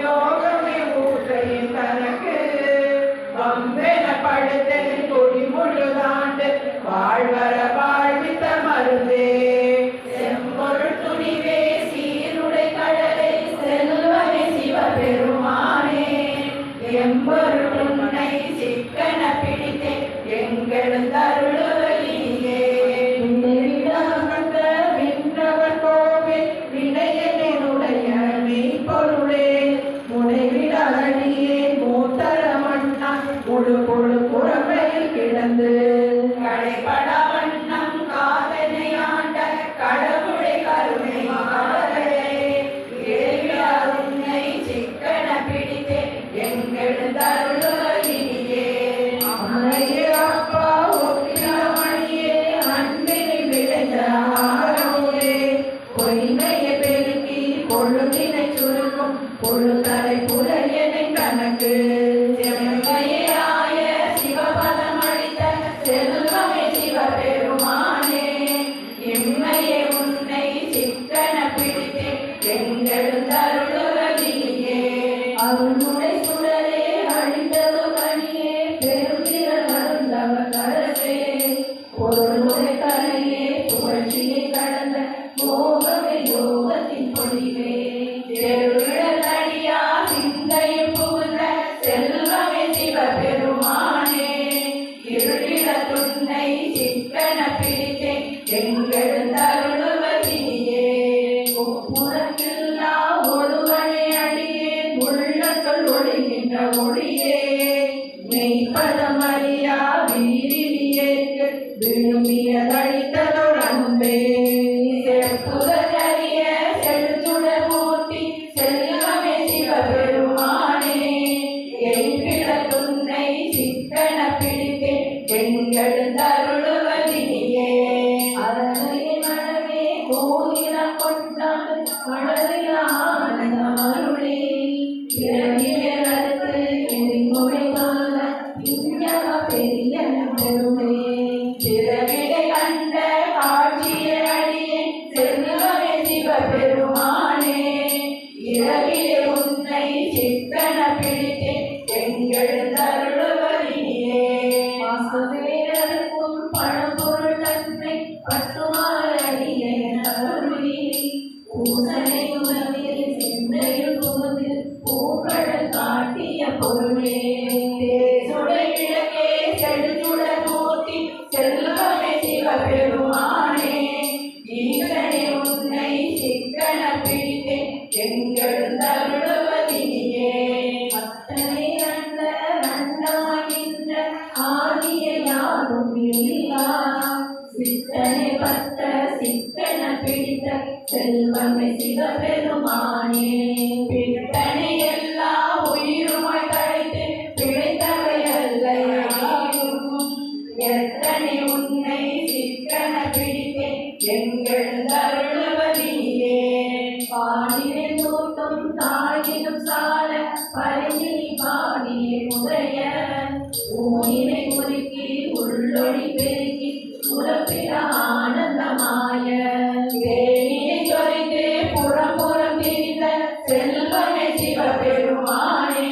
யோகமே ஊசையின் தனக்கு வம்பென படுத்தல் கொடி முழுதாண்டு வாழ்வர பொழுதினை சுருக்கும் பொழுதலை புலையனை கணக்கு செம்மையாய சிவபதம் அளித்த செல்வமே சிவபெருமானே. எம்மையே உன்னை சிக்கன பிடித்தே எங்கள் தருளுவலியே அருள்முறை வீரிலியேற்கு விழுமியதளித்ததோர் அன்பே செப்புதறிய செழுச்சுடர் மூர்த்தி செல்வமே சிவபெருமானே எய்பிட துன்னை சிக்கன பிடித்தே எங்கள் தருளுவதினியே அரணையை மனமே கோயிலம் கொண்டான் மனதில் ஆனந்தம் அருளே பிறவியை எங்கள் அத்தனை நல்ல நன்றாகின்ற ஆதிய யாரும் இல்லா. சித்தனை பத்த சிக்கன பிடித்த செல்வமே சிவபெருமானே. பித்தனை எல்லா உயிருமாய் கழித்து பிழைத்தவை அல்ல எத்தனை உன்னை சிக்கன எங்கள் தருளுவதியே பாடினை ஆனந்தமாய வேணியை சொரிந்து புறம் புறம் திரிந்த செல்வமே சிவபெருமானே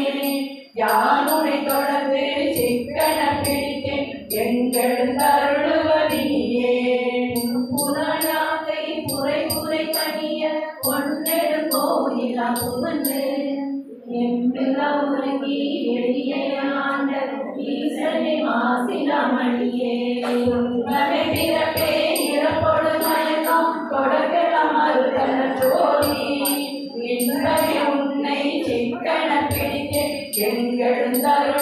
யானுனை தொடர்ந்து சிக்கன பிடித்து எங்கள் தருளுவதினியே புறநாக்கை புரை புரை கனிய பொன்னெடு கோயிலா புகழ்ந்து எம்பிலா உருகி வெளியே ஆண்ட ஈசனை மாசிலாமணியே எங்கள் தருளுவதினியே